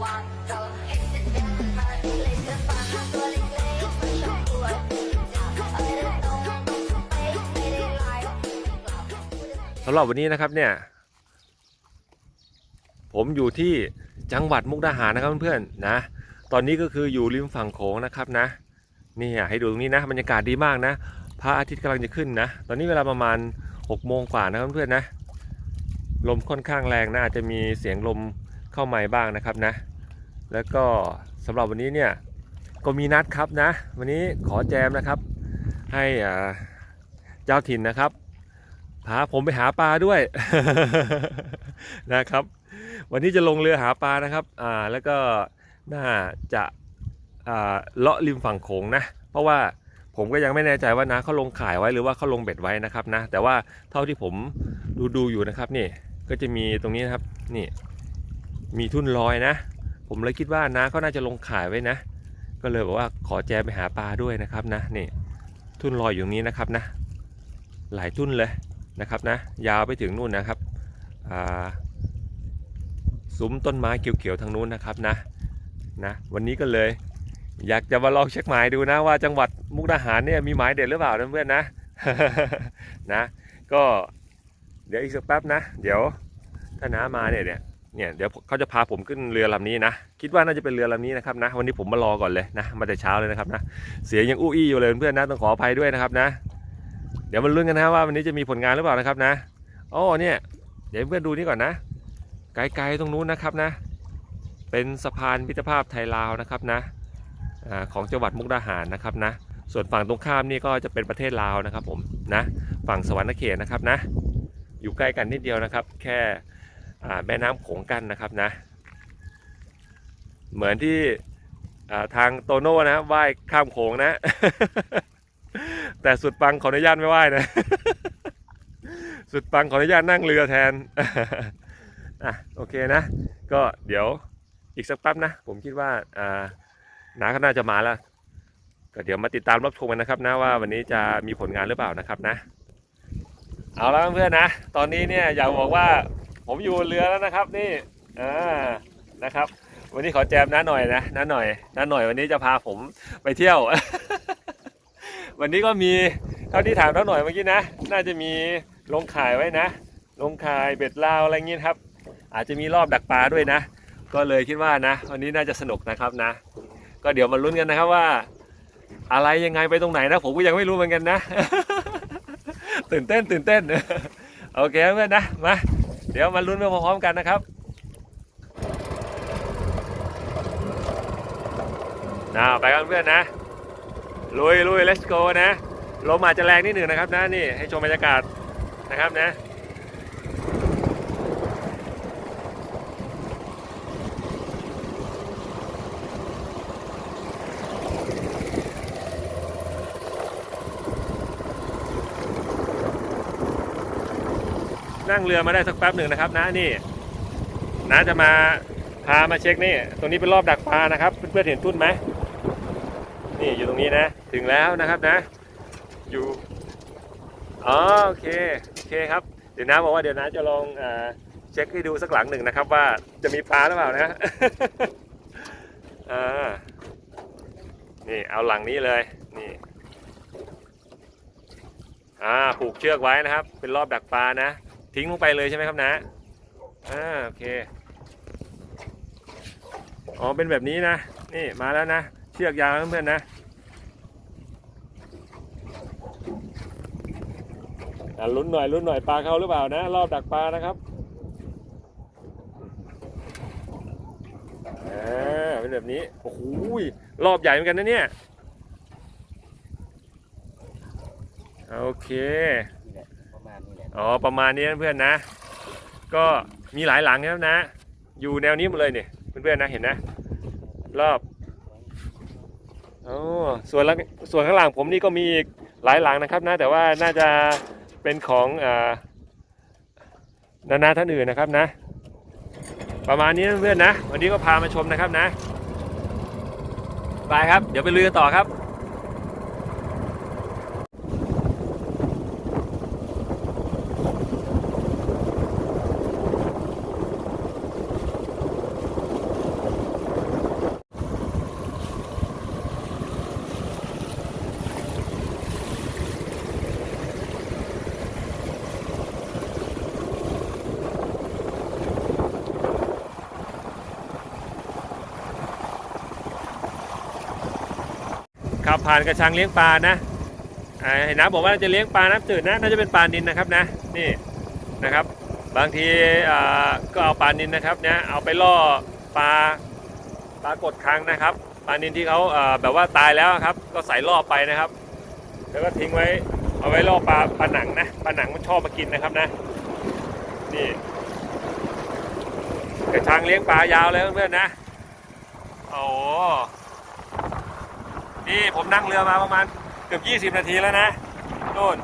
สำหรับวันนี้นะครับเนี่ย ผมอยู่ที่จังหวัดมุกดาหารนะครับเพื่อนๆนะ ตอนนี้ก็คืออยู่ริมฝั่งโขงนะครับนะนี่อะให้ดูตรงนี้นะบรรยากาศดีมากนะพระอาทิตย์กำลังจะขึ้นนะ ตอนนี้เวลาประมาณ6โมงกว่านะครับเพื่อนๆนะ ลมค่อนข้างแรงนะอาจจะมีเสียงลมเข้ามาบ้างนะครับนะ แล้วก็สำหรับวันนี้เนี่ยก็มีนัดครับนะ วันนี้ขอแจมนะครับ ให้เจ้าถิ่นนะครับพาผมไปหาปลาด้วยนะครับ วันนี้จะลงเรือหาปลานะครับอ่าแล้วก็น่าจะเลาะริมฝั่งโขงนะ เพราะว่าผมก็ยังไม่แน่ใจว่านะเขาลงขายไว้หรือว่าเขาลงเบ็ดไว้นะครับนะ แต่ว่าเท่าที่ผมดูดูอยู่นะครับนี่ก็จะมีตรงนี้นะครับนี่มีทุ่นลอยนะ ผมเลยคิดว่านะเขาน่าจะลงขายไว้นะ ก็เลยบอกว่าขอแจไปหาปลาด้วยนะครับนะนี่ทุ่นลอยอยู่ตรงนี้นะครับนะ หลายทุ่นเลยนะครับนะ ยาวไปถึงนู่นนะครับซุ้มต้นไม้เขียวๆทางนู้นนะครับนะนะวันนี้ก็เลย อยากจะมาลองเช็คหมายดูนะว่าจังหวัดมุกดาหารเนี่ยมีหมายเด็ดหรือเปล่านะเพื่อนนะนะ ก็เดี๋ยวอีกสักแป๊บนะ เดี๋ยวถ้าน้ามาเนี่ยเนี่ย เนี่ยเดี๋ยวเขาจะพาผมขึ้นเรือลำนี้นะ คิดว่าน่าจะเป็นเรือลำนี้นะครับนะวันนี้ผมมารอก่อนเลยนะ มาแต่เช้าเลยนะครับนะ เสียงยังอู้อี้อยู่เลยเพื่อนนะต้องขออภัยด้วยนะครับนะ เดี๋ยวมาลุ้นกันนะว่าวันนี้จะมีผลงานหรือเปล่านะครับนะอ๋อเนี่ย เดี๋ยวเพื่อนดูนี่ก่อนนะ ไกลๆตรงนู้นนะครับนะ เป็นสะพานมิตรภาพไทยลาวนะครับนะของจังหวัดมุกดาหารนะครับนะ ส่วนฝั่งตรงข้ามนี่ก็จะเป็นประเทศลาวนะครับผมนะ ฝั่งสวรรณเขตนะครับนะ อยู่ใกล้กันนิดเดียวนะครับ แค่ แม่น้ำโขงกันนะครับนะ เหมือนที่ทางโตโน่นะว่ายข้ามโขงนะ แต่สุดปังขออนุญาตไม่ไหว้นะ สุดปังขออนุญาตนั่งเรือแทนอะโอเคนะ ก็เดี๋ยวอีกสักแป๊บนะ ผมคิดว่าอ่าน้าก็น่าจะมาแล้ว ก็เดี๋ยวมาติดตามรับชมกันนะครับนะว่าวันนี้จะมีผลงานหรือเปล่านะครับนะ เอาแล้วเพื่อนนะ ตอนนี้เนี่ยอยากบอกว่า ผมอยู่เรือแล้วนะครับ นี่อ่านะครับ วันนี้ขอแจมน้าหน่อยนะน้าหน่อยน้าหน่อยวันนี้จะพาผมไปเที่ยว วันนี้ก็มีเท่าที่ถามเท่าหน่อยเมื่อกี้นะ น่าจะมีลงขายไว้นะ ลงขายเบ็ดลาวอะไรเงี้ยครับ อาจจะมีรอบดักปลาด้วยนะ ก็เลยคิดว่านะ วันนี้น่าจะสนุกนะครับนะ ก็เดี๋ยวมาลุ้นกันนะครับว่า อะไรยังไงไปตรงไหนนะ ผมก็ยังไม่รู้เหมือนกันนะ ตื่นเต้นตื่นเต้นโอเคเพื่อนนะมา เดี๋ยวมาลุ้นไปพร้อมๆกันนะครับนะไปกันเพื่อนนะ ลุยลุย let's go นะ ลมอาจจะแรงนิดหนึ่งนะครับนะนี่ให้ชมบรรยากาศนะครับนะ นั่งเรือมาได้สักแป๊บหนึ่งนะครับนะนี่น้าจะมาพามาเช็คนี่ตรงนี้เป็นรอบดักปลานะครับเพื่อนๆเห็นทุ่นไหมนี่อยู่ตรงนี้นะ ถึงแล้วนะครับนะ อยู่อ๋อโอเคโอเคครับเดี๋ยวนะบอกว่าเดี๋ยวนะจะลองเออเช็คให้ดูสักหลังหนึ่งนะครับ ว่าจะมีปลาหรือเปล่านะอ่านี่เอาหลังนี้เลยนี่อ่าผูกเชือกไว้นะครับ เป็นรอบดักปลานะ ทิ้งลงไปเลยใช่ไหมครับนะอ่าโอเคอ๋อเป็นแบบนี้นะนี่มาแล้วนะ เชือกยาวเพื่อนๆนะอะลุ้นหน่อยลุ้นหน่อยปลาเข้าหรือเปล่านะ รอบดักปลานะครับอ่าเป็นแบบนี้โอ้โหรอบใหญ่เหมือนกันนะเนี่ยโอเค อ๋อประมาณนี้เพื่อนนะ ก็มีหลายหลังครับนะ อยู่แนวนี้หมดเลยเนี่ยเพื่อนๆนะเห็นนะ รอบอ๋อส่วนลส่วนข้างหลังผมนี่ก็มีอีกหลายหลังนะครับนะแต่ว่าน่าจะเป็นของอนานาท่านอื่นนะครับนะ ประมาณนี้เพื่อนนะ วันนี้ก็พามาชมนะครับนะ ไปครับ เดี๋ยวไปลุยกันต่อครับ ผ่านกระชังเลี้ยงปลานะอ่าเห็นนะบอกว่าจะเลี้ยงปลาน้ำจืดนะน่าจะเป็นปลานินนะครับนะนี่นะครับ บางทีก็เอาปลานินนะครับเนี่ยเอาไปล่อปลาปลากดคังนะครับปลานินที่เขาอ่าแบบว่าตายแล้วครับ ก็ใส่ล่อไปนะครับ แล้วก็ทิ้งไว้เอาไว้ล่อปลาปลาหนังนะปลาหนังมันชอบมากินนะครับนะนี่กระชังเลี้ยงปลายาวเลยเพื่อนๆนะโอ้ โหนี่ผมนั่งเรือมาประมาณเกือบ 20 นาทีแล้วนะนู่น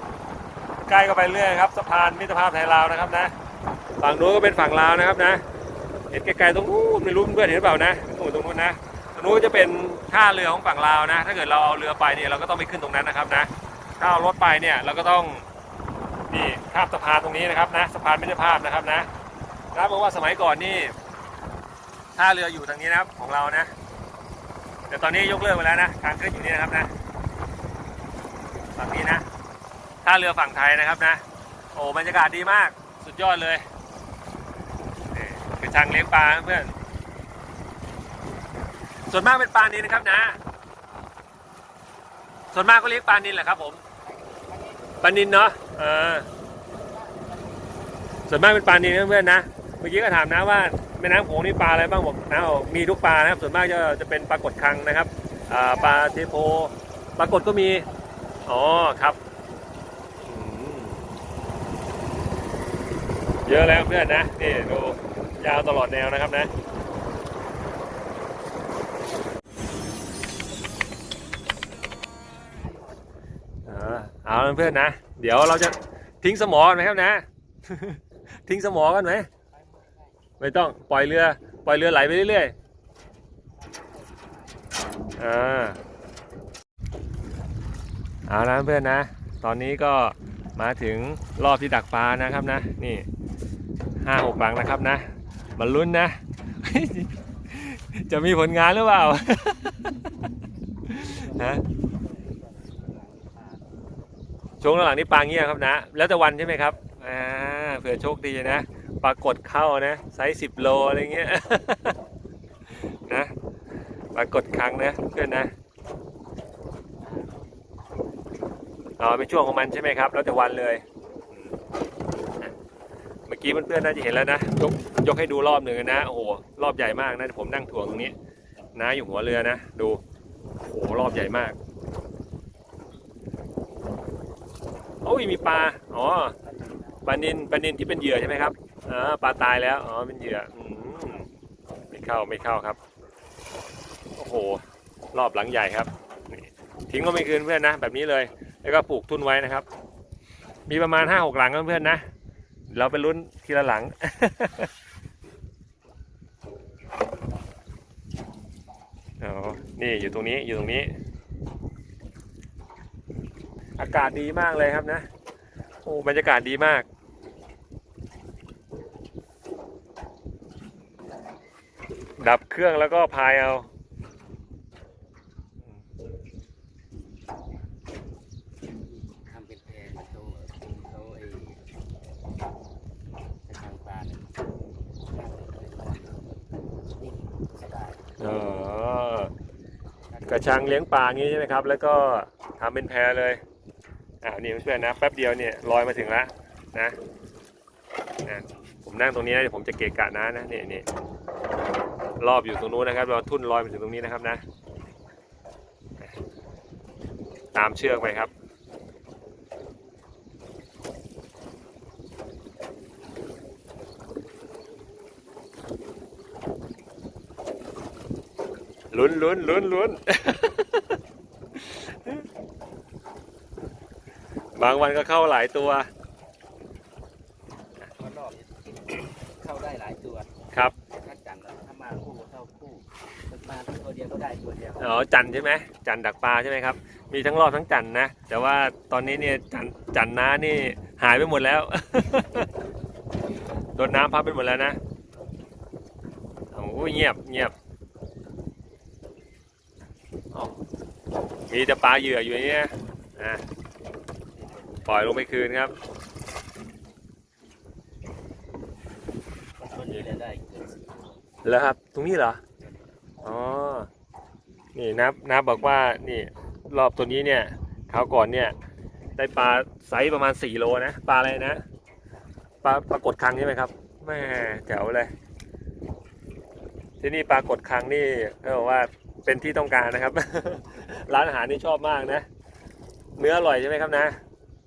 ใกล้ก็ไปเรื่อยครับสะพานมิตรภาพไทยลาวนะครับนะ ฝั่งนู้นก็เป็นฝั่งลาวนะครับนะ เห็นไกลๆตรงนู้นไม่รู้เพื่อนเห็นหรือเปล่านะตรงนู้นตรงนู้นนะตรงนู้นก็จะเป็นท่าเรือของฝั่งลาวนะ ถ้าเกิดเราเอาเรือไปเนี่ยเราก็ต้องไปขึ้นตรงนั้นนะครับนะถ้าเอารถไปเนี่ยเราก็ต้องนี่ข้ามสะพานตรงนี้นะครับนะสะพานมิตรภาพนะครับนะนะบอกว่าสมัยก่อนนี่ท่าเรืออยู่ทางนี้นะครับของเรานะ แต่ตอนนี้ยกเลิกไปแล้วนะทางขึ้นอยู่นี่นะครับนะฝั่งนี้นะท่าเรือฝั่งไทยนะครับนะ โอ้บรรยากาศดีมากสุดยอดเลยนี่อนทางเลี้ยงปลาเพื่อนส่วนมากเป็นปลานี้นะครับนะ ส่วนมากก็เลี้ยงปลานินแหละครับผมปลานินเนาะเออส่วนมากเป็นปลานินนเพื่อนๆนะ เมื่อกี้ก็ถามนะว่าแม่น้ำโขงนี่ปลาอะไรบ้างบอกนะมีทุกปลานะครับ ส่วนมากจะจะเป็นปลากดคังนะครับปลาเทโพปลากดก็มี อ๋อครับ เยอะแล้วเพื่อนนะนี่ดูยาวตลอดแนวนะครับนะเอาเพื่อนนะ เดี๋ยวเราจะทิ้งสมอกันไหมครับนะ ทิ้งสมอกันไหม ไม่ต้องปล่อยเรือ ปล่อยเรือไหลไปเรื่อยๆอ่าเอาละเพื่อนนะ ตอนนี้ก็มาถึงรอบที่ดักปลานะครับนะ นี่ห้าหกหลังนะครับนะมาลุ้นนะ จะมีผลงานหรือเปล่าฮะช่วงหลังนี่ปลาเงี้ยครับนะ แล้วแต่วันใช่ไหมครับอ่าเผื่อโชคดีนะ ปรากฏเข้านะ ไซส์สิบโลอะไรเงี้ยนะปรากฏครั้งนะเพื่อนนะอ๋อเป็นช่วงของมันใช่ไหมครับ แล้วแต่วันเลย เมื่อกี้เพื่อนๆน่าจะเห็นแล้วนะยกยกให้ดูรอบหนึ่งนะโอ้โหรอบใหญ่มากนะผมนั่งถ่วงตรงนี้นะอยู่หัวเรือนะดูโอ้โหรอบใหญ่มากโอ้ยมีปลาอ๋อปลานินปลานินที่เป็นเหยื่อใช่ไหมครับ อ่าปลาตายแล้ว อ๋อเป็นเหยื่ออืมไม่เข้าไม่เข้าครับ โอ้โห รอบหลังใหญ่ครับทิ้งก็ไม่คืนเพื่อนนะ แบบนี้เลย แล้วก็ปลูกทุนไว้นะครับ มีประมาณห้าหกหลังเพื่อนๆนะ เราไปลุ้นทีละหลังอ๋อนี่อยู่ตรงนี้อยู่ตรงนี้ อากาศดีมากเลยครับนะ โอ้บรรยากาศดีมาก ดับเครื่องแล้วก็พายเอาทำเป็นแพรมาเขาไอ้กระชังปลาเนี่ยนี่สบายเออกระชังเลี้ยงปลางี้ใช่ไหมครับ แล้วก็ทำเป็นแพรเลยอ่านี่เพื่อนๆนะแป๊บเดียวเนี่ยลอยมาถึงแล้วนะนะผมนั่งตรงนี้เดี๋ยวผมจะเกะกะนะนะนี่นี่ รอบอยู่ตรงนู้นนะครับเราทุ่นลอยมาถึงตรงนี้นะครับนะ ตามเชือกไปครับลุ้นลุ้นลุ้นลุ้นบางวันก็เข้าหลายตัว เพราะรอบเข้าได้หลายตัว ครับ แต่ถ้าจันทร์อะถ้ามาคู่เข้าคู่มาตัวเดี ยวก็ได้ตัวเดียวอ๋อจันใช่ไหมจันดักปลาใช่ไหมครับ มีทั้งรอบทั้งจันนะ แต่ว่าตอนนี้เนี่ยจันจันน้านี่หายไปหมดแล้ว โดนน้ำพัดไปหมดแล้วนะโอ้ยเงียบเงียบอ๋อมีแต่ปลาเหยื่ออยู่อย่างเงี้ยอะปล่อยลงไปคืนครับตัวนี้ได้เกินสิบตัวแล้วครับ ตรงนี้เหรอ อ๋อ นี่นับนับบอกว่านี่รอบตัวนี้เนี่ยคราวก่อนเนี่ยได้ปลาไซส์ประมาณ4โลนะปลาอะไรนะปลาปลากดคังใช่ไหมครับแม่แจ๋วเลยที่นี่ปลากดคังนี่เขาบอกว่าเป็นที่ต้องการนะครับ ร้านอาหารนี่ชอบมากนะ เนื้ออร่อยใช่ไหมครับนะ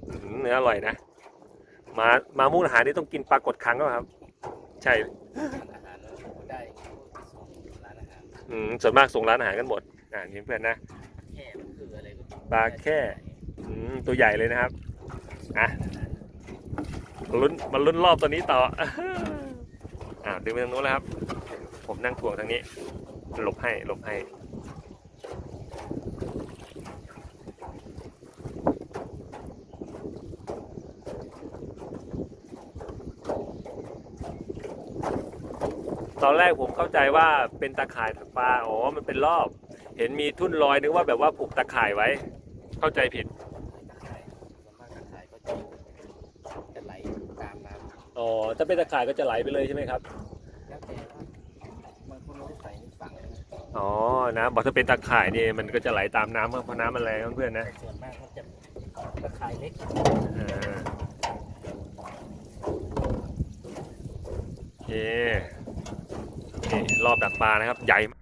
อื้อหือเนื้ออร่อยนะมามามุกอาหารนี่ต้องกินปลากดคังก็ครับ ใช่อาหารเราได้ส่งร้านอาหารอืมส่วนมากส่งร้านอาหารกันหมด อ่านี่เพื่อนนะแค่มันคืออะไรก็ปลาแค่อืมตัวใหญ่เลยนะครับอะมาลุ้นมาลุ้นรอบตัวนี้ต่ออ่าดึงไปทางนู้นแล้วครับ ผมนั่งถ่วงทางนี้หลบให้หลบให้ตอนแรกผมเข้าใจว่าเป็นตาข่ายถักปลา อ๋อ มันเป็นรอบ เห็นมีทุ่นลอยนึกว่าแบบว่าผูกตาข่ายไว้ เข้าใจผิดตะไคร้ส่วนมากตะไคร้ก็จะจะไหลตามน้อ๋อถ้าเป็นตาข่ายก็จะไหลไปเลยใช่ไหมครับำแล้วแต่ว่าบางคนเราใส่ในฝั่งนะอ๋อนะบอกถ้าเป็นตาข่ายนี่มันก็จะไหลตามน้ำเพราะน้ำมันแรงเพื่อนๆนะแต่ส่วนมากเขาจะตะไคร้เล็กอ่าโอเคนี่รอบดักปลานะครับใหญ่มาก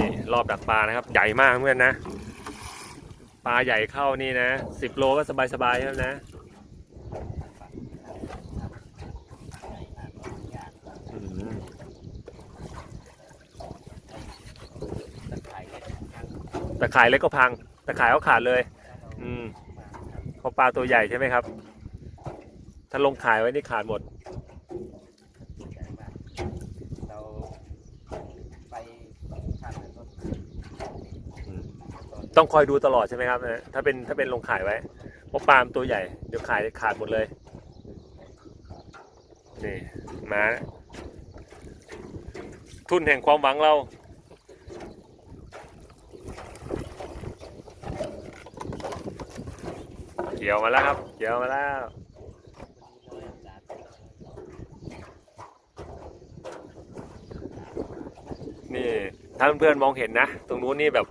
นี่ รอบดักปลานะครับ ใหญ่มากเพื่อนนะ ปลาใหญ่เข้านี่นะสิบโลก็สบายๆแล้วนะตะไคร้เล็กทางตะข่ายเล็กก็พังตะข่ายก็ขาดเลย อืมเพราะปลาตัวใหญ่ใช่ไหมครับ ถ้าลงขายไว้นี่ขาดหมดำใหญ่มากเราไปทางนั้นก็ อืม ต้องคอยดูตลอดใช่ไหมครับ ถ้าเป็นถ้าเป็นลงขายไว้เพราะปลามตัวใหญ่ เดี๋ยวขายขาดหมดเลย นี่มาทุนแห่งความหวังเรา เกี่ยวมาแล้วครับ เกี่ยวมาแล้วนี่ถ้าเพื่อนๆมองเห็นนะ ตรงนู้นนี่แบบ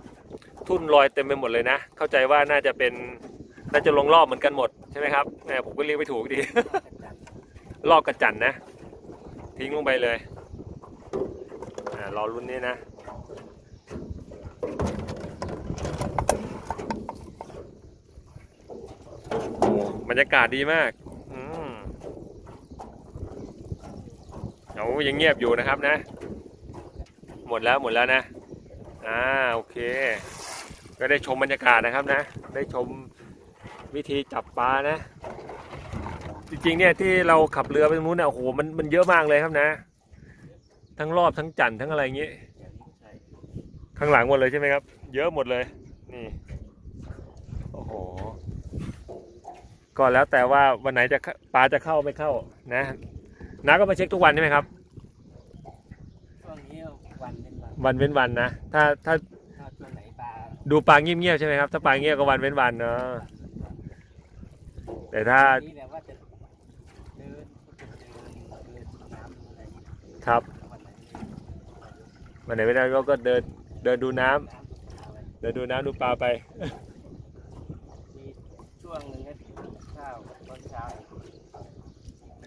ทุ่นลอยเต็มไปหมดเลยนะ เข้าใจว่าน่าจะเป็นน่าจะลงรอบเหมือนกันหมดใช่ไหมครับแหมผมก็เรียกไม่ถูกดี รอบกระจันนะ ทิ้งลงไปเลยรอรุ่นนี้นะบรรยากาศดีมากอืมเอายังเงียบอยู่นะครับนะ หมดแล้วหมดแล้วนะ อ่า โอเค ก็ได้ชมบรรยากาศนะครับนะ ได้ชมวิธีจับปลานะ จริงๆเนี่ยที่เราขับเรือไปตรงนู้นเนี่ยโอ้โหมันมันเยอะมากเลยครับนะ ทั้งรอบทั้งจันทร์ทั้งอะไรอย่างงี้อย่างนี้ใช่ข้างหลังหมดเลยใช่ไหมครับ เยอะหมดเลย นี่ โอ้โห ก็แล้วแต่ว่าวันไหนจะเข้าปลาจะเข้าไม่เข้านะน้าก็มาเช็คทุกวันใช่ไหมครับช่วงนี้วันเป็นวันวันเว้นวันนะ ถ้าถ้า ดูปลาเงียบๆใช่ไหมครับ ถ้าปลาเงียบก็วันเว้นวันเนาะแต่ถ้านี่แบบว่าจะเดินก็จะเดินเดินน้ำอะไรอย่างเงี้ยครับวันไหนมีวันไหนไม่ได้ก็ก็เดินเดินดูน้ำน้ำเอาไว้เดินดูน้ำดูปลาไป มีช่วงหนึ่งก็ข้าวตอนเช้า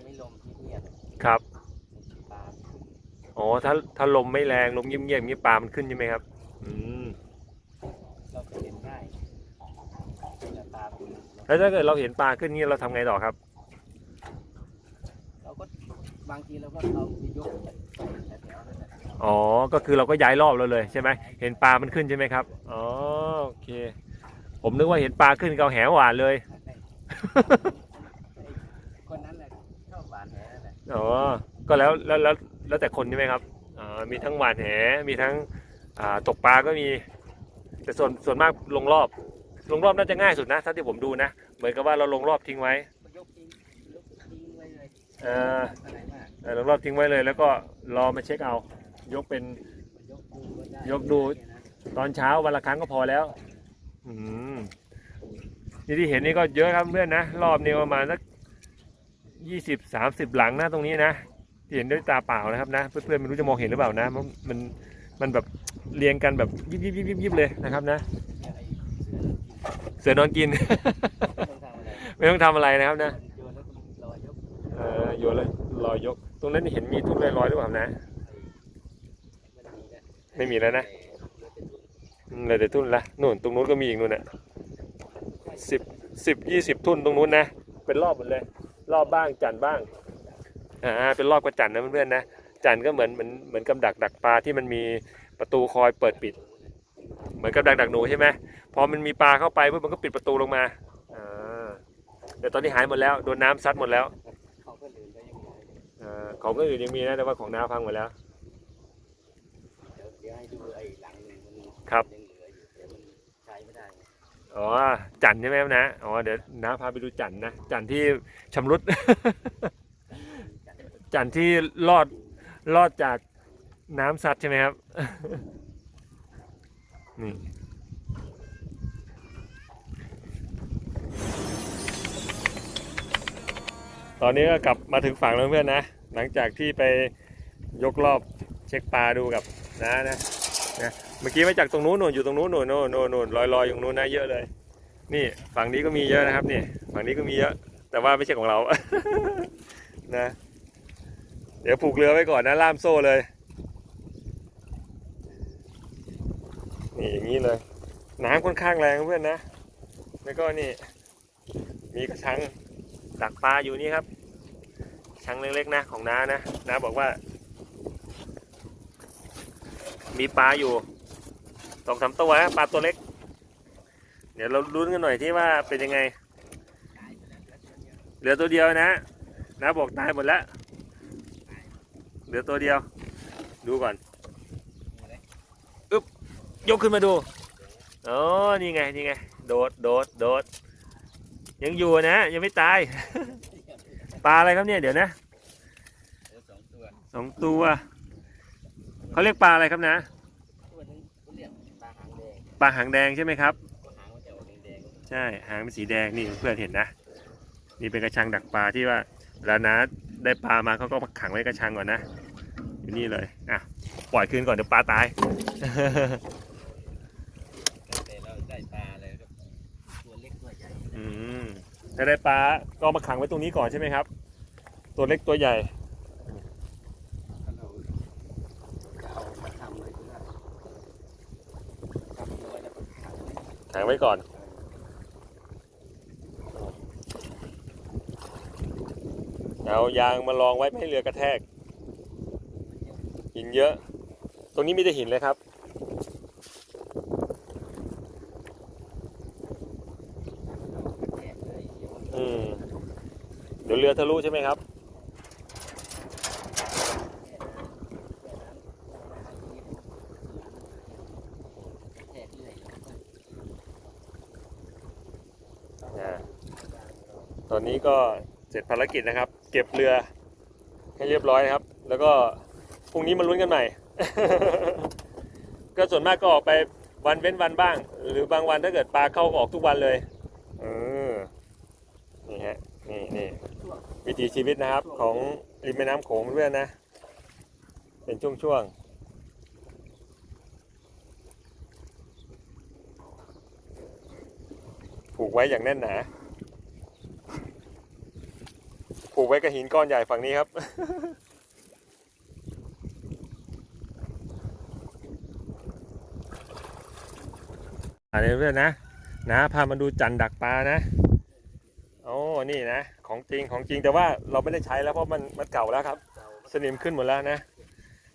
ไม่ลมเงียบครับๆปลาอ๋อถ้าถ้าลมไม่แรงลมเงียบๆอย่างนี้ปลามันขึ้นใช่ไหมครับ อืม เราจะเห็นง่ายแต่ปลาเป็น แล้วถ้าเกิดเราเห็นปลาขึ้นนี่เราทำไงต่อครับ เราก็บางทีเราก็เอาไปยกใส่แถวๆนั่นแหละอ๋อ ก็คือเราก็ย้ายรอบเราเลยใช่ไหมเห็นปลามันขึ้นใช่ไหมครับ อ๋อ โอเค ผมนึกว่าเห็นปลาขึ้นก็เอาแหหวานเลย คนนั้นแหละชอบหวานแหนั่นแหละอ๋อ ก็แล้วแล้วแล้วแล้วแต่คนใช่ไหมครับอ่ามีทั้งหวานแห มีทั้งอ่าตกปลาก็มี แต่ส่วนส่วนมากลงรอบ ลงรอบน่าจะง่ายสุดนะถ้าที่ผมดูนะ เหมือนกับว่าเราลงรอบทิ้งไว้ยกทิ้งยกทิ้งไว้เลยเอออะไรมากเออลงรอบทิ้งไว้เลย แล้วก็รอมาเช็คเอา ยกเป็น ยกดูก็ได้ยกดู ตอนเช้าวันละครั้งก็พอแล้ว อืมนี่ที่เห็นนี่ก็เยอะครับเพื่อนนะ รอบนี้ประมาณสักยี่สิบสามสิบหลังนะตรงนี้นะที่เห็นด้วยตาเปล่านะครับนะ เพื่อนๆไม่รู้จะมองเห็นหรือเปล่านะ มันมันมันแบบเรียงกันแบบยิบยิบยิบยิบยิบเลยนะครับนะ เนี่ยไอ้เสือกินเสือนอนกิน ไม่ต้องทำอะไรไม่ต้องทำอะไรนะครับนะโยนแล้วก็ลอยยกเออโยนแล้วลอยยก ตรงนั้นเห็นมีทุ่นลอยๆหรือเปล่านะมันมีนะไม่มีแล้วนะอืมเหลยแต่ทุ่นละนู่นตรงนู้นก็มีอีกนู่นน่ะสิบสิบยี่สิบทุ่นตรงนู้นนะ เป็นรอบหมดเลย รอบบ้างจันทร์บ้างอ่าเป็นรอบกระจันทร์นะเพื่อนๆนะจันทร์ก็เหมือนเหมือนเหมือนกับดักดักปลาที่มันมีประตูคอยเปิดปิด เหมือนกับดักดักหนูใช่ไหมพอมันมีปลาเข้าไปปุ๊บมันก็ปิดประตูลงมาอ่าแต่ตอนนี้หายหมดแล้วโดนน้ำซัดหมดแล้วขาก็ลืมก็ยังมีอ่าของก็อื่นยังมีนะแต่ว่าของน้าพังหมดแล้วเดี๋ยวให้ดูไอ้หลังหนึ่งมันครับยังเหลืออยู่แต่มันใช้ไม่ได้อ๋อจันใช่ไหมนะอ๋อเดี๋ยวน้าพาไปดูจันนะจันที่ชำรุด จันที่รอดรอดจากน้ำซัดใช่ไหมครับ นี่ตอนนี้ก็กลับมาถึงฝั่งแล้วเพื่อนนะ หลังจากที่ไปยกรอบเช็คปลาดูกับน้านะนะเมื่อกี้มาจากตรงนู้นนู่นอยู่ตรงนู้นนู่นโน่นโน่นโน่นลอยลอยอยู่ตรงนู้นนะเยอะเลย นี่ฝั่งนี้ก็มีเยอะนะครับนี่ฝั่งนี้ก็มีเยอะ แต่ว่าไม่ใช่ของเรานะ เดี๋ยวผูกเรือไว้ก่อนนะล่ามโซ่เลย นี่อย่างนี้เลย น้ำค่อนข้างแรงเพื่อนนะ แล้วก็นี่ มีกระชังดักปลาอยู่นี่ครับชังเล็กๆนะของน้านะน้าบอกว่า มีปลาอยู่สองสามตัวนะปลาตัวเล็ก เดี๋ยวเราลุ้นกันหน่อยที่ว่าเป็นยังไงเหลือตัวเดียวนะนะบอกตายหมดแล้วเหลือตัวเดียว ดูก่อน ยกขึ้นมาดูอ๋อนี่ไงนี่ไงโดดโดดโดดยังอยู่นะ ยังไม่ตาย ปลาอะไรครับเนี่ยเดี๋ยวนะสองตัวเขาเรียกปลาอะไรครับนะปลาหางแดงปลาหางแดงใช่ไหมครับใช่หางเป็นสีแดงนี่เพื่อนเห็นนะนี่เป็นกระชังดักปลาที่ว่าเวลานะได้ปลามาเขาก็ขังไว้กระชังก่อนนะอยู่นี่เลยอะปล่อยคืนก่อนเดี๋ยวปลาตาย ๆแต่เราได้ปลาเลยก็ตัวเล็กตัวใหญ่ อืม ถ้าได้ปลาก็เอามาขังไว้ตรงนี้ก่อนใช่ไหมครับ ตัวเล็กตัวใหญ่ขังขังไว้ก่อน เอายางมาลองไว้ไม่ให้เรือกระแทก หินเยอะ ตรงนี้มีแต่หินเลยครับ แยกเลยเดี๋ยวมัน อืม เรือทะลุใช่ไหมครับ ตอนนี้ก็เสร็จภารกิจนะครับ เก็บเรือให้เรียบร้อยนะครับ แล้วก็พรุ่งนี้มาลุ้นกันใหม่ ก็ส่วนมากก็ออกไปวันเว้นวันบ้าง หรือบางวันถ้าเกิดปลาเข้าออกทุกวันเลยเออนี่ฮะนี่นี่วิ ถีชีวิตนะครับของริมแม่น้ำโขงเพื่อนนะ เป็นช่วงๆผูกไว้อย่างแน่นหนาผูกไว้กับหินก้อนใหญ่ฝั่งนี้ครับอันนี้เพื่อนนะนะพามาดูจันดักปลานะ นี่นะ ของจริงของจริงแต่ว่าเราไม่ได้ใช้แล้วเพราะมันมันเก่าแล้วครับเก่าสนิมขึ้นหมดแล้วนะ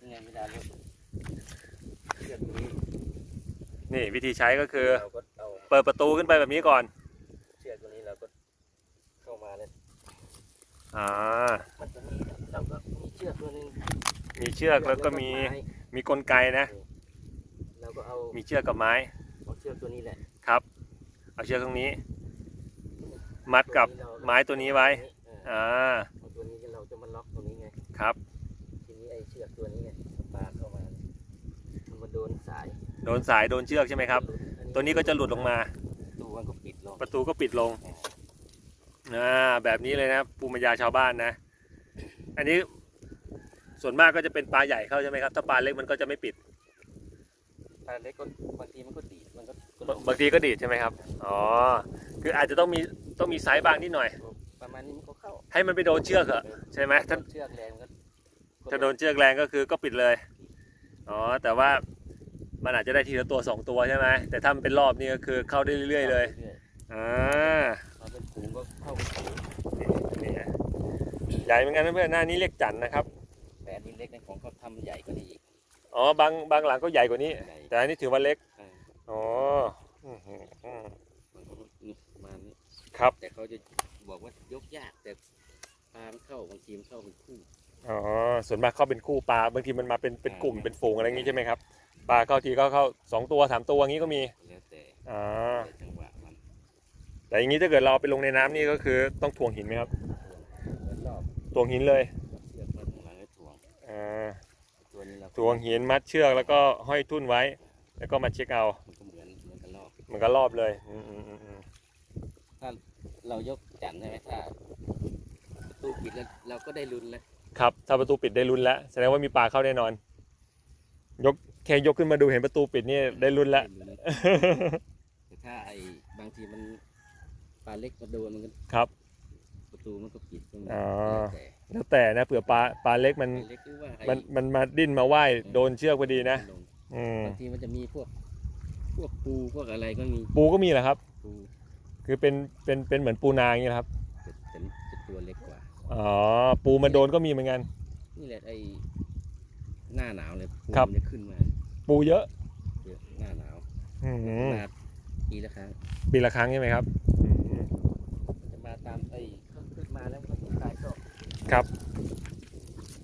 ยังไงไม่ได้เลยเชือกนี้นี่วิธีใช้ก็คือ เราก็เอาเปิดประตูขึ้นไปแบบนี้ก่อน เชือกตัวนี้เราก็เข้ามาเลยอ่า มันจะมีเราก็มีเชือกตัวหนึงมีเชือกแล้วก็มีไม้มีกลไกนะเราก็เอามีเชือกกับไม้เอาเชือกตัวนี้แหละ ครับ เอาเชือกตรงนี้ มัดกับไม้ตัวนี้ไว้เอออ่าเอาตัวนี้เราจะมาล็อกตรงนี้ไง ครับ ทีนี้ไอ้เชือกตัวนี้ไงปลาเข้ามามันมาโดนสาย โดนสายโดนเชือกใช่ไหมครับ ตัวนี้ก็จะหลุดลงมาตัวมันก็ปิดลง ประตูก็ปิดลง อ่า แบบนี้เลยนะครับภูมิปัญญาชาวบ้านนะ อันนี้ส่วนมากก็จะเป็นปลาใหญ่เข้าใช่ไหมครับ ถ้าปลาเล็กมันก็จะไม่ปิด ปลาเล็กก็บางทีมันก็ดีด มันก็ก็ลบางบางทีก็ดีดใช่ไหมครับ อ๋อ คืออาจจะต้องมี ต้องมีไซส์บางนิดหน่อย ประมาณนี้มันก็เข้าให้มันไปโดนเชือกเหอะใช่ไหมถ้าเชือกแรงก็ถ้าโดนเชือกแรงก็คือก็ปิดเลยอ๋อแต่ว่ามันอาจจะได้ทีละตัวสองตัวใช่ไหมแต่ถ้ามันเป็นรอบนี่ก็คือเข้าได้เรื่อยๆเลยอ่าเอาเป็นฝูงก็เข้าเป็นฝูงนี่ฮะใหญ่เหมือนกันนะเพื่อนหน้านี้เรียกจันทร์นะครับแต่อันนี้เล็กในของเขาทำใหญ่กว่านี้อีกอ๋อบางบางหลังก็ใหญ่กว่านี้ใหญ่แต่อันนี้ถือว่าเล็กเออ อ๋ออื้อหือมันก็นี่ประมาณนี้ครับ แต่เขาจะบอกว่ายกยากแต่ปลามันเข้าบางทีมันเข้าเป็นคู่อ๋อส่วนมากเข้าเป็นคู่ปลาบางทีมันมาเป็นเป็นกลุ่มอ่าเป็นฝูงอะไรอย่างงี้ใช่ไหมครับปลาเข้าทีก็เข้าสองตัวสามตัวอย่างงี้ก็มีแล้วแต่อ๋อแต่จังหวะมันแต่อย่างงี้ถ้าเกิดเราเอาไปลงในน้ำนี่ก็คือต้องถ่วงหินไหมครับเหมือนรอบถ่วงหินเลยเชือกมาข้างหลังให้ถ่วงอ่าตัวนี้เราถ่วงหินมัดเชือกแล้วก็ห้อยทุ่นไว้ แล้วก็มาเช็คเอา มือนกันรอบมันก็รอบเลยอืมอืมอืมอืมเรายกจันทร์ใช่ไหมถ้าประตูปิดแล้วเราก็ได้ลุ้นแล้วครับถ้าประตูปิดได้ลุ้นแล้วแสดงว่ามีปลาเข้าแน่นอน ยกแค่ยกขึ้นมาดูเห็นประตูปิดนี่ได้ลุ้นแล้ว ได้ลุ้นแต่ถ้าไอ้บางทีมันปลาเล็กมาโดนมันก็ครับ ประตูมันก็ปิดก็มีอ๋อ แล้วแต่แล้วแต่นะเผื่อปลาปลาเล็กมันปลาเล็กหรือว่าไอ้มันมันมาดิ้นมาว่ายโดนเชือกพอดีนะ ลงอืมบางทีมันจะมีพวก พวกปูพวกอะไรก็มีปูก็มีแหละครับ ปูคือเป็นเป็นเป็นเหมือนปูนาอย่างนี้นะครับแต่แต่จะตัวเล็กกว่า อ๋อปูมาโดนก็มีเหมือนกัน นี่แหละไอ้หน้าหนาวเลยปูครับ มันจะขึ้นมาปูเยอะเยอะหน้าหนาวอืมมาปีละครั้งปีละครั้งใช่ไหมครับอืม มันจะมาตามไอ้ขึ้นมาแล้วมันก็ตายก็ครับ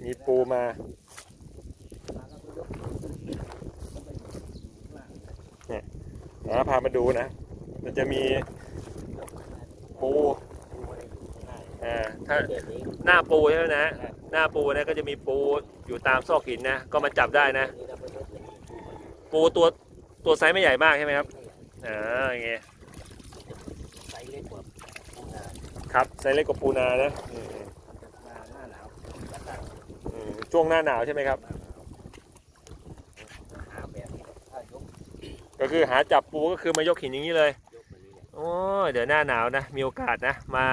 มีปูมา มาแล้วก็ยกมันก็อยู่ข้างล่าง นะพามาดูนะ มันจะมีปูอ่าถ้าหน้าปูใช่ไหมนะ หน้าปูเนี่ยก็จะมีปูอยู่ตามซอกหินนะ ก็มาจับได้นะ ปูตัวตัวไซส์ไม่ใหญ่มากใช่ไหมครับอ่าอย่างเงี้ยไซส์เล็กกว่าปูนาครับไซส์เล็กกว่าปูนานะอืมมันจะช่วงหน้าหนาวใช่ไหมครับ หาแบบนี้ถ้ายก ก็คือหาจับปูก็คือมายกหินอย่างนี้เลยยกแบบนี้แหละโอ้ยเดี๋ยวหน้าหนาวนะมีโอกาสนะ มา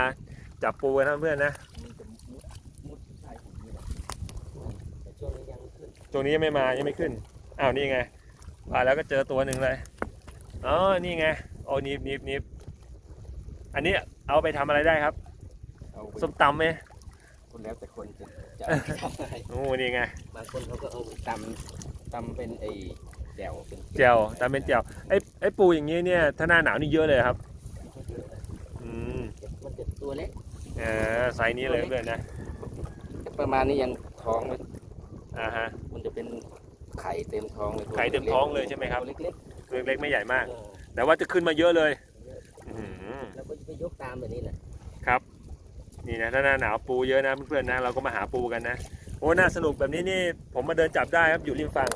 จับปูกันนะเพื่อนนะมันจะมุดมุดใต้หินนี่แหละแต่ช่วงนี้ยังไม่ขึ้นตัวนี้ยังไม่มายังไม่ขึ้นอ้าวนี่ไงมาแล้วก็เจอตัวหนึ่งเลยอ๋อนี่ไงโอ้นีบนีบนีบอันนี้เอาไปทำอะไรได้ครับเอาไปส้มตำไหมคนแล้วแต่คนจะจะเอาไปทำอะไรโอ้นี่ไงบางคนเขาก็เอาไปตำตำเป็นไอ้ แจ่วเป็นเจียวตำเป็นเจียวไอ้ไอ้ปูอย่างนี้เนี่ยถ้าหน้าหนาวนี่เยอะเลยครับมันเยอะนะอืมมันจะตัวเล็กเออไซส์นี้เลยเพื่อนนะ ประมาณนี้ยังท้องเลยอ่าฮะ มันจะเป็นไข่เต็มท้องเลยตัวไข่เต็มท้องเลยใช่ไหมครับตัวเล็กตัวเล็กไม่ใหญ่มากๆเออแต่ว่าจะขึ้นมาเยอะเลยอื้อหือแล้วก็ไปยกตามแบบนี้แหละครับ นี่นะถ้าหน้าหนาวปูเยอะนะเพื่อนๆนะเราก็มาหาปูกันนะโอ้น่าสนุกแบบนี้นี่ผมมาเดินจับได้ครับอยู่ริมฝั่ง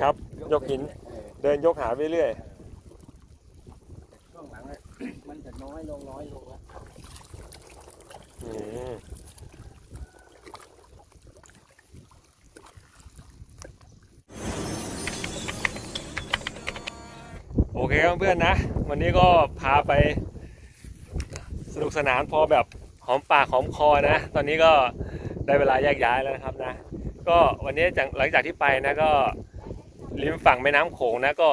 ครับ ยกหิน เดินยกหาไปเรื่อยช่วงหลังมันจะน้อยลงน้อยลงแล้วโอเคครับเพื่อนนะ วันนี้ก็พาไปสนุกสนานพอแบบหอมปากหอมคอนะ ตอนนี้ก็ได้เวลาแยกย้ายแล้วนะครับนะ ก็วันนี้หลังจากที่ไปนะก็ ริมฝั่งแม่น้ำโขงนะก็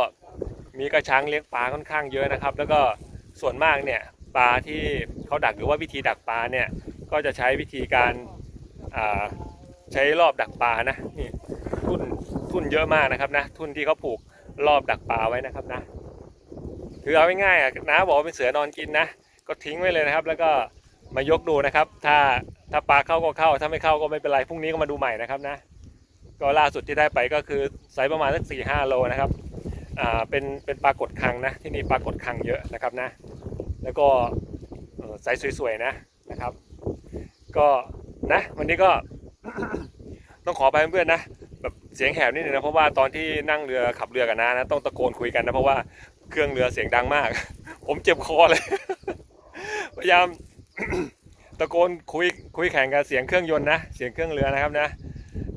มีกระชังเลี้ยงปลาค่อนข้างเยอะนะครับ แล้วก็ส่วนมากเนี่ยปลาที่เขาดักหรือว่าวิธีดักปลาเนี่ยก็จะใช้วิธีการใช้รอบดักปลานะนี่ทุ่นทุ่นเยอะมากนะครับนะทุ่นที่เขาผูกรอบดักปลาไว้นะครับนะคือเอาง่ายๆอะนะบอกว่าเป็นเสือนอนกินนะ ก็ทิ้งไว้เลยนะครับ แล้วก็มายกดูนะครับ ถ้าถ้าปลาเข้าก็เข้า ถ้าไม่เข้าก็ไม่เป็นไรพรุ่งนี้ก็มาดูใหม่นะครับนะ ก็ล่าสุดที่ได้ไปก็คือไซส์ประมาณสักสี่ห้าโลนะครับอ่าเป็นเป็นปลากดคังนะที่นี่ปลากดคังเยอะนะครับนะ แล้วก็เอ่อไซส์สวยๆนะนะครับ ก็นะวันนี้ก็ต้องขอไปเพื่อนๆนะแบบเสียงแหบนิดนึงนะเพราะว่าตอนที่นั่งเรือขับเรือกับน้านะต้องตะโกนคุยกันนะเพราะว่าเครื่องเรือเสียงดังมาก ผมเจ็บคอเลย พยายามตะโกนคุยคุยแข่งกับเสียงเครื่องยนต์นะ เสียงเครื่องเรือนะครับนะ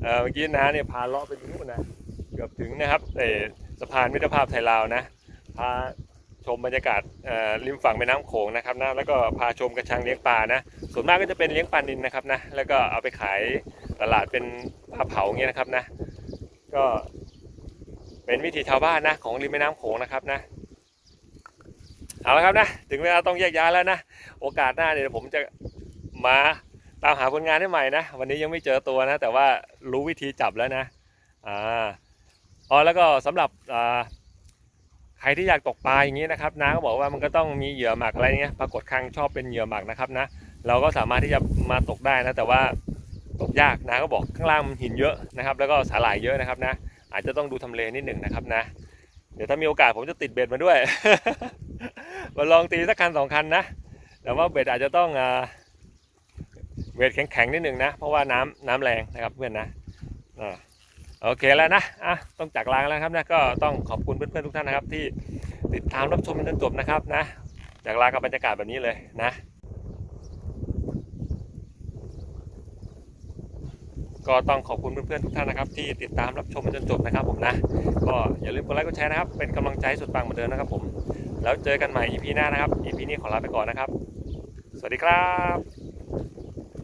เมื่อกี้น้าเนี่ยพาเลาะไปนู่นนะเกือบถึงนะครับเอสะพานมิตรภาพไทยลาวนะพาชมบรรยากาศริมฝั่งแม่น้ำโขงนะครับนะแล้วก็พาชมกระชังเลี้ยงปลานะส่วนมากก็จะเป็นเลี้ยงปลานิลนะครับนะแล้วก็เอาไปขายตลาดเป็นปลาเผาเงี้ยนะครับนะก็เป็นวิถีชาวบ้านนะของริมแม่น้ำโขงนะครับนะเอาละครับนะถึงเวลาต้องแยกย้ายแล้วนะโอกาสหน้าเนี่ยเดี๋ยวผมจะมาามหาผลงานให้ใหม่นะ วันนี้ยังไม่เจอตัวนะ แต่ว่ารู้วิธีจับแล้วนะอ่าอ๋อแล้วก็สำหรับอ่าใครที่อยากตกปลาอย่างนี้นะครับน้าก็บอกว่ามันก็ต้องมีเหยื่อหมักอะไรเงี้ยปรากฏครั้งชอบเป็นเหยื่อหมักนะครับนะ เราก็สามารถที่จะมาตกได้นะ แต่ว่าตกยากนะก็บอกข้างล่างมันหินเยอะนะครับ แล้วก็สาหร่ายเยอะนะครับนะ อาจจะต้องดูทำเลนิดหนึ่งนะครับนะ เดี๋ยวถ้ามีโอกาสผมจะติดเบ็ดมาด้วยมาลองตีสักคันสองคันนะ แต่ว่าเบ็ดอาจจะต้องอ่า เบ็ดแข็งๆนิดหนึ่งนะ เพราะว่าน้ำน้ำแรงนะครับเพื่อนนะอ่าโอเคแล้วนะอะต้องจากลาแล้วครับนะก็ต้องขอบคุณเพื่อนๆทุกท่านนะครับ ที่ติดตามรับชมจนจบนะครับนะ จากลากับบรรยากาศแบบนี้เลยนะก็ต้องขอบคุณเพื่อนๆทุกท่านนะครับที่ติดตามรับชมจนจบนะครับผมนะ ก็อย่าลืมกดไลค์กดแชร์นะครับ เป็นกำลังใจสุดปังเหมือนเดิมนะครับผม แล้วเจอกันใหม่ EP หน้านะครับ EP นี้ขอลาไปก่อนนะครับ สวัสดีครับ